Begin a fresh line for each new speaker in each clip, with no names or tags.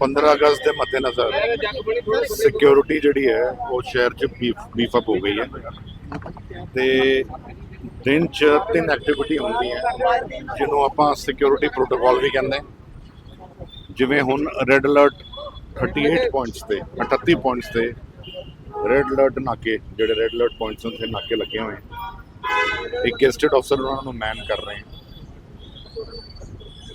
15 ਅਗਸਤ ਦੇ ਮੱਦੇਨਜ਼ਰ ਸਿਕਿਉਰਿਟੀ ਜਿਹੜੀ ਹੈ, ਉਹ ਸ਼ਹਿਰ 'ਚ ਬੀਫ ਅਪ ਹੋ ਗਈ ਹੈ। ਤੇ ਦਿਨ 'ਚ ਤਿੰਨ ਐਕਟੀਵਿਟੀ ਹੁੰਦੀ ਹੈ, ਜਿਹਨੂੰ ਆਪਾਂ ਸਿਕਿਉਰਿਟੀ ਪ੍ਰੋਟੋਕਾਲ ਵੀ ਕਹਿੰਦੇ ਜਿਵੇਂ ਹੁਣ ਰੈੱਡ ਅਲਰਟ 38 ਪੁਆਇੰਟਸ ਤੇ 38 ਪੁਆਇੰਟਸ ਤੇ ਰੈੱਡ ਅਲਰਟ ਨਾਕੇ, ਜਿਹੜੇ ਰੈੱਡ ਅਲਰਟ ਪੁਆਇੰਟਸ ਹੁੰਦੇ ਨਾਕੇ ਲੱਗੇ ਹੋਏ ਇੱਕ ਗੈਸਟਡ ਅਫਸਰ ਉਹਨਾਂ ਨੂੰ ਮੈਨ ਕਰ ਰਹੇ ਹੈ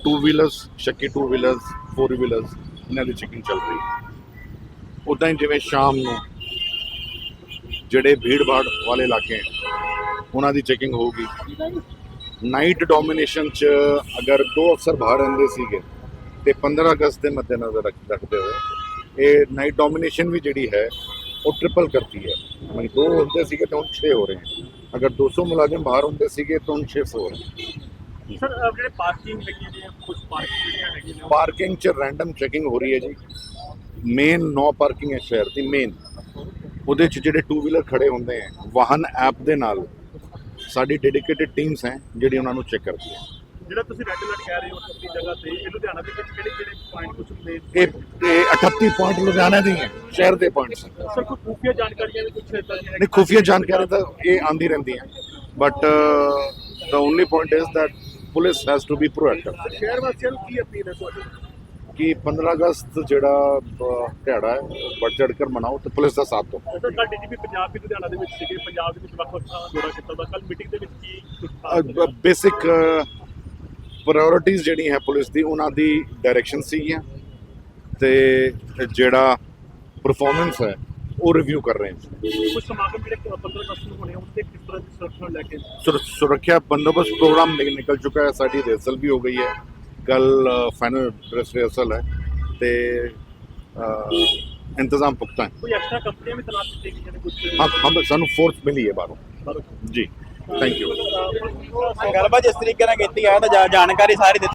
ਟੂ ਵੀਲਰਸ ਸ਼ੱਕੀ ਟੂ ਵੀਲਰਸ ਫੋਰ ਵੀਲਰਸ ਇਹਨਾਂ ਦੀ ਚੈਕਿੰਗ ਚੱਲ ਰਹੀ ਹੈ। ਉਦਾਂ ਹੀ ਜਿਵੇਂ ਸ਼ਾਮ ਨੂੰ ਜਿਹੜੇ ਭੀੜ ਭਾੜ ਵਾਲੇ ਇਲਾਕੇ ਉਹਨਾਂ ਦੀ ਚੈਕਿੰਗ ਹੋਊਗੀ। ਨਾਈਟ ਡੋਮੀਨੇਸ਼ਨ ਚ ਅਗਰ ਦੋ ਅਫਸਰ ਬਾਹਰ ਰਹਿੰਦੇ ਸੀਗੇ ਤੇ 15 ਅਗਸਤ ਦੇ ਮੱਦੇਨਜ਼ਰ ਰੱਖ- ਰੱਖਦੇ ਹੋਏ, ਇਹ ਨਾਈਟ ਡੋਮੀਨੇਸ਼ਨ ਵੀ ਜਿਹੜੀ ਹੈ, ਉਹ ਟ੍ਰਿਪਲ ਕਰਤੀ ਹੈ। ਮਤਲਬ ਦੋ ਹੁੰਦੇ ਸੀਗੇ ਤਾਂ ਹੁਣ 6 ਹੋ ਰਹੇ ਹਨ। ਅਗਰ 200 ਮੁਲਾਜ਼ਮ ਬਾਹਰ ਹੁੰਦੇ ਸੀਗੇ, ਤਾਂ ਹੁਣ 600 ਹੋ ਰਹੇ
ਸਰ ਅਹ ਜਿਹੜੇ ਪਾਰਕਿੰਗ ਹੈਗੀ ਨੇ ਕੁਝ ਪਾਰਕਿੰਗ ਜਿਹੜੀਆਂ ਹੈਗੀਆਂ ਨੇ
ਪਾਰਕਿੰਗ ਚ ਰੈਂਡਮ ਚੈਕਿੰਗ ਹੋ ਰਹੀ ਹੈ ਜੀ। ਮੇਨ ਨੋ ਪਾਰਕਿੰਗ ਹੈ ਸ਼ਹਿਰ ਦੀ ਮੇਨ ਉਹਦੇ ਚ ਜਿਹੜੇ ਟੂ ਵੀਲਰ ਖੜੇ ਹੁੰਦੇ ਹੈ ਵਾਹਨ ਐਪ ਦੇ ਨਾਲ ਸਾਡੀ ਡੈਡੀਕੇਟਿਡ ਟੀਮਸ ਹੈ ਜਿਹੜੀ ਉਹਨਾਂ ਨੂੰ ਚੈੱਕ ਕਰਦੀ ਹੈ।
ਜਿਹੜਾ ਤੁਸੀਂ ਰੈੱਡ ਅਲਰਟ ਕਹਿ ਰਹੇ ਹੋ ਆਪਣੀ ਜਗ੍ਹਾ ਤੇ ਇਹ ਲੁਧਿਆਣਾ ਦੇ ਵਿੱਚ ਕਿਹੜੇ ਕਿਹੜੇ ਪੁਆਇੰਟ ਕੁਝ ਨੇ?
ਇਹ ਇਹ 38 ਪੁਆਇੰਟ ਲੁਧਿਆਣਾ ਦੇ ਹੀ ਹੈ ਸ਼ਹਿਰ ਦੇ ਪੁਆਇੰਟਸ
ਸਰ ਕੋਈ ਖੂਫੀਆ ਜਾਣਕਾਰੀਆਂ ਵੀ ਕੁਝ ਇਦਾਂ ਦੀਆਂ
ਨਹੀਂ ਖੁਫੀਆ ਜਾਣਕਾਰੀ ਤਾਂ ਇਹ ਆਂਦੀ ਰਹਿੰਦੀ ਹੈ। But the only point is that police has to be proactive
ਸ਼ਹਿਰ ਵਾਸੀਆਂ ਨੂੰ ਕੀ ਅਪੀਲ ਹੈ ਤੁਹਾਡੀ?
ਕਿ 15 ਅਗਸਤ ਜਿਹੜਾ ਦਿਹਾੜਾ ਹੈ ਵੱਧ ਚੜ੍ਹ ਕੇ ਮਨਾਓ ਤੇ ਪੁਲਿਸ ਦਾ ਸਾਥ ਦਿਓ।
ਸਰ ਕੱਲ ਡੀਜੀਪੀ ਪੰਜਾਬ ਵੀ ਲੁਧਿਆਣਾ ਦੇ ਵਿੱਚ ਸੀਗੇ ਪੰਜਾਬ ਦੇ ਵਿੱਚ ਵੱਖ ਵੱਖ ਦੌਰਾ ਕੀਤਾ ਦਾ ਕੱਲ ਮੀਟਿੰਗ ਦੇ ਵਿੱਚ ਕੀ
ਬੇਸਿਕ ਪ੍ਰਾਇੋਰਟੀਜ਼ ਜਿਹੜੀ ਹੈ ਪੁਲਿਸ ਦੀ ਉਹਨਾਂ ਦੀ ਡਾਇਰੈਕਸ਼ਨ ਸੀਗੀਆਂ ਤੇ ਜਿਹੜਾ ਪਰਫਾਰਮੈਂਸ ਹੈ ਉਹ ਰਿਵਿਊ ਕਰ ਰਹੇ ਹਾਂ।
ਕੁਝ ਸਮਾਗਮ ਜਿਹੜੇ 15 ਅਗਸਤ ਨੂੰ ਹੋਣੇ ਉੱਤੇ ਕਿਸ ਤਰ੍ਹਾਂ ਦੀ ਸੁਰੱਖਿਆ ਲੈ ਕੇ
ਸੁਰ- ਸੁਰੱਖਿਆ ਬੰਦੋਬਸਤ ਪ੍ਰੋਗਰਾਮ ਨਿਕ- ਨਿਕਲ ਚੁੱਕਾ ਹੈ। ਸਾਡੀ ਰਿਹਰਸਲ ਵੀ ਹੋ ਗਈ ਹੈ। ਕੱਲ ਫਾਈਨਲ ਡਰੈਸ ਰਿਹਰਸਲ ਹੈ। ਤੇ ਇੰਤਜ਼ਾਮ ਪੁਖਤਾ ਹੈ।
ਕੋਈ ਐਕਸਟਰਾ ਕੰਪਨੀਆਂ ਵੀ ਤਨਾਤ ਕੀਤੀ ਗਈਆਂ ਨੇ ਕੁਝ?
ਹਾਂ ਹਮ ਸਾਨੂੰ ਫੋਰਸ ਮਿਲੀ ਹੈ ਬਾਹਰੋਂ। ਜੀ ਥੈਂਕ ਯੂ
ਗੱਲਬਾਤ ਜਿਸ ਤਰੀਕੇ ਨਾਲ ਕੀਤੀ ਆ ਤਾਂ ਜਾ- ਜਾਣਕਾਰੀ ਸਾਰੀ ਦਿੱਤੀ